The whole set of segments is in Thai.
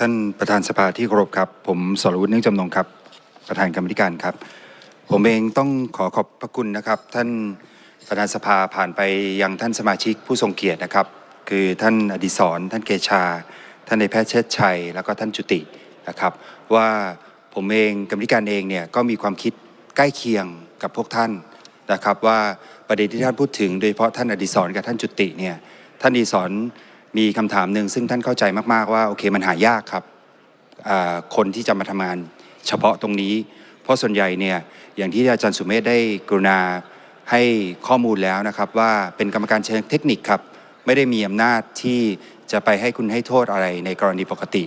ท่านประธานสภาที่เคารพครับ ผมสรวุฒิเนื่องจำนงครับ ประธานกรรมธิการครับ ผมเองต้องขอขอบพระคุณนะครับ ท่านประธานสภาผ่านไปยังท่านสมาชิกผู้ทรงเกียรตินะครับ คือท่านอดิศรท่านเกชา ท่านในแพทย์เชิดชัย แล้วก็ท่านจุตินะครับ ว่าผมเองกรรมธิการเองเนี่ยก็มีความคิดใกล้เคียงกับพวกท่านนะครับ ว่าประเด็นที่ท่านพูดถึง โดยเฉพาะท่านอดิศรกับท่านจุติเนี่ยท่านอดิศร มีคำถามหนึ่งซึ่งท่านเข้าใจมากๆว่าโอเคมันหายากครับคนที่จะมาทำงานเฉพาะตรงนี้ เพราะส่วนใหญ่เนี่ยอย่างที่อาจารย์สุเมธได้กรุณาให้ข้อมูลแล้วนะครับว่าเป็นกรรมการเชิงเทคนิคครับไม่ได้มีอำนาจที่จะไปให้คุณให้โทษอะไรในกรณีปกติ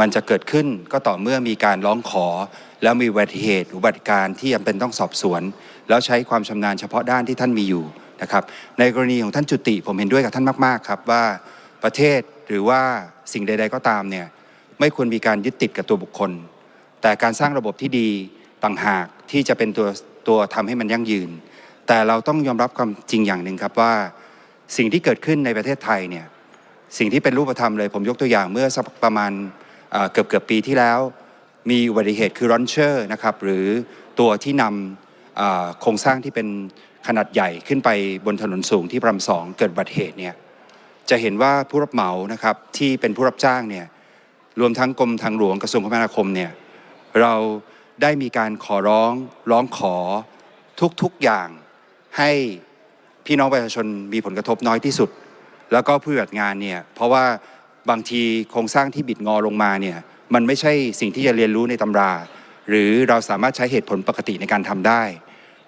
มันจะเกิดขึ้นก็ต่อเมื่อมีการร้องขอ แล้วมีอุบัติเหตุอุบัติการที่จำเป็นต้องสอบสวน แล้วใช้ความชำนาญเฉพาะด้านที่ท่านมีอยู่นะครับในกรณีของท่านจุติผมเห็นด้วยกับท่านมากๆครับว่า ประเทศหรือว่าสิ่งใด ๆก็ตามเนี่ยไม่ควรมีการยึดติดกับตัวบุคคล แต่การสร้างระบบที่ดีต่างหากที่จะเป็นตัวตัวทำให้มันยั่งยืน แต่เราต้องยอมรับความจริงอย่างหนึ่งครับว่า สิ่งที่เกิดขึ้นในประเทศไทยเนี่ยสิ่งที่เป็นรูปธรรมเลยผมยกตัวอย่างเมื่อสักประมาณเกือบเกือบปีที่แล้ว มีอุบัติเหตุคือรอนเชอร์นะครับหรือตัวที่นำโครงสร้างที่เป็นขนาดใหญ่ขึ้นไปบนถนนสูงที่พรมสองเกิดอุบัติเหตุเนี่ย จะเห็นว่าผู้รับเหมานะครับที่เป็นผู้รับจ้างเนี่ยรวมทั้งกรมทางหลวงกระทรวงคมนาคมเนี่ยเราได้มีการขอร้องร้องขอทุกๆอย่างให้พี่น้องประชาชนมีผลกระทบน้อยที่สุด แล้วก็ผู้ปฏิบัติงานเนี่ยเพราะว่าบางทีโครงสร้างที่บิดงอลงมาเนี่ยมันไม่ใช่สิ่งที่จะเรียนรู้ในตำรา หรือเราสามารถใช้เหตุผลปกติในการทำได้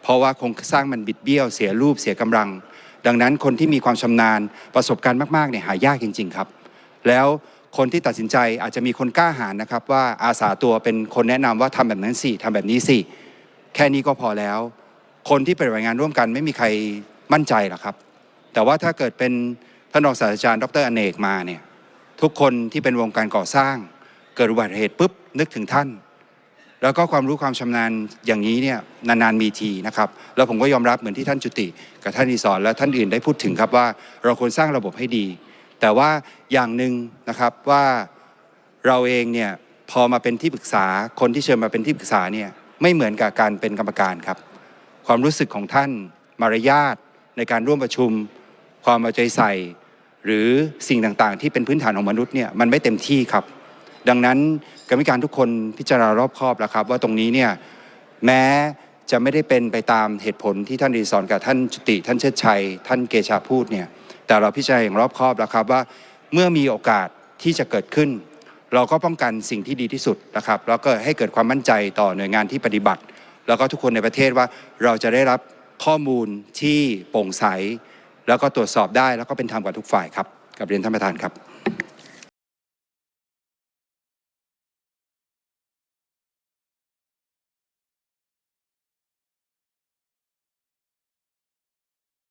เพราะว่าโครงสร้างมันบิดเบี้ยวเสียรูปเสียกำลัง ดังนั้นคนที่มีความชำนาญประสบการณ์มากๆเนี่ยหายากจริง ๆ ครับ แล้วคนที่ตัดสินใจอาจจะมีคนกล้าหาญนะครับ ว่าอาสาตัวเป็นคนแนะนำว่าทำแบบนั้นสิทำแบบนี้สิแค่นี้ก็พอแล้ว คนที่ปฏิบัติงานร่วมกันไม่มีใครมั่นใจหรอกครับ แต่ว่าถ้าเกิดเป็นท่านรองศาสตราจารย์ดรอเนกมาเนี่ยทุกคนที่เป็นวงการก่อสร้าง เกิดอุบัติเหตุปุ๊บนึกถึงท่าน แล้วก็ความรู้ความชำนาญอย่างนี้เนี่ยนานๆมีทีนะครับแล้วผมก็ยอมรับเหมือนที่ท่านจุติ กับท่านอีสอนและท่านอื่นได้พูดถึงครับว่าเราควรสร้างระบบให้ดี แต่ว่าอย่างหนึ่งนะครับว่าเราเองเนี่ยพอมาเป็นที่ปรึกษาคนที่เชิญมาเป็นที่ปรึกษาเนี่ยไม่เหมือนกับการเป็นกรรมการครับ ความรู้สึกของท่านมารยาทในการร่วมประชุม ความเอาใจใส่ หรือสิ่งต่างๆ ที่เป็นพื้นฐานของมนุษย์เนี่ยมันไม่เต็มที่ครับ ดังนั้น รรมการทุกคนพิจารณารอบคอบแล้วครับ ว่าตรงนี้เนี่ยแม้จะไม่ได้เป็นไปตามเหตุผลที่ท่านรีสอนกับท่านจุติท่านเชิดชัย ท่านเกชาพูดเนี่ยแต่เราพิจารณาอย่างรอบคอบแล้วครับว่าเมื่อมีโอกาสที่จะเกิดขึ้น เราก็ป้องกันสิ่งที่ดีที่สุดนะครับแล้วก็ให้เกิดความมั่นใจต่อหน่วยงานที่ปฏิบัติ แล้วก็ทุกคนในประเทศว่าเราจะได้รับข้อมูลที่โปร่งใส แล้วก็ตรวจสอบได้แล้วก็เป็นธรรมกับทุกฝ่ายครับกับเรียนท่านประธานครับ